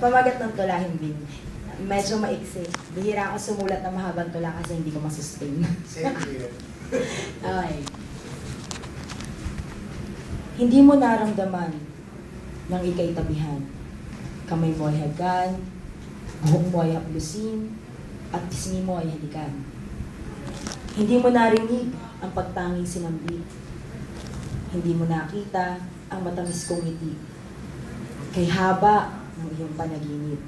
pamagat ng tula, hindi. Medyo maiksi. Bihira ako sumulat ng mahabang tula kasi hindi ko masustain. Same here. Okay. Hindi mo naramdaman nang ikay tabihan. Kamay mo ay hagan, buhok mo ay haplusin, at pisngi mo ay halikan. Hindi mo narinig ang pagtanging sinambit. Hindi mo nakita ang matamis kong ngiti. Kay haba ng iyong panaginip.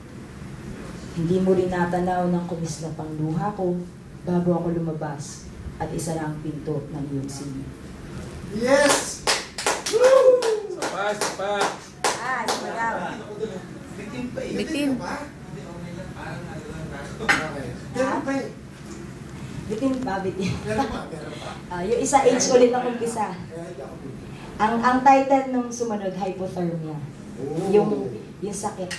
Hindi mo rin natanaw ng kumis na pangluha ko bago ako lumabas at isa ang pinto ng iyong singit. Yes! Sapat, sapat. Ah, sumayaw. Bitin pa eh. Bitin. Meron pa eh. Bitin pa, bitin. Ah, yung isa age ulit ang umpisa. Bitin. Ang ang title nung sumunod, hypothermia. Oo. Yung yung sakit.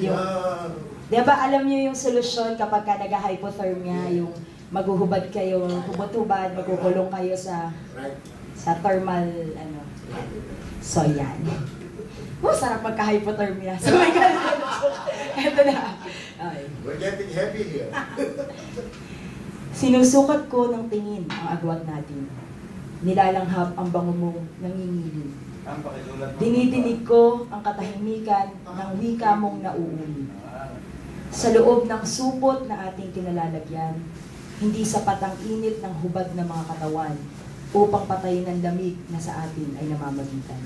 Yung-. Di ba alam niyo yung solusyon kapag ka nag-hypothermia, yung maghuhubad kayo, hubad-hubad, magkukulong kayo sa sa thermal, ano. So, yan. Oh, sarap magka-hypothermia. So, my God. Ito na. Okay. We're getting heavy here. Sinusukat ko ng tingin ang agwat natin. Nilalanghap ang bango mong nangingilin. Dinidinig ko ang katahimikan ng wika mong nauuli. Sa loob ng supot na ating kinalalagyan, hindi sapat ang init ng hubad ng mga katawan upang patayin ang lamig na sa atin ay namamagitan.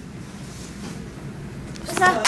Sa,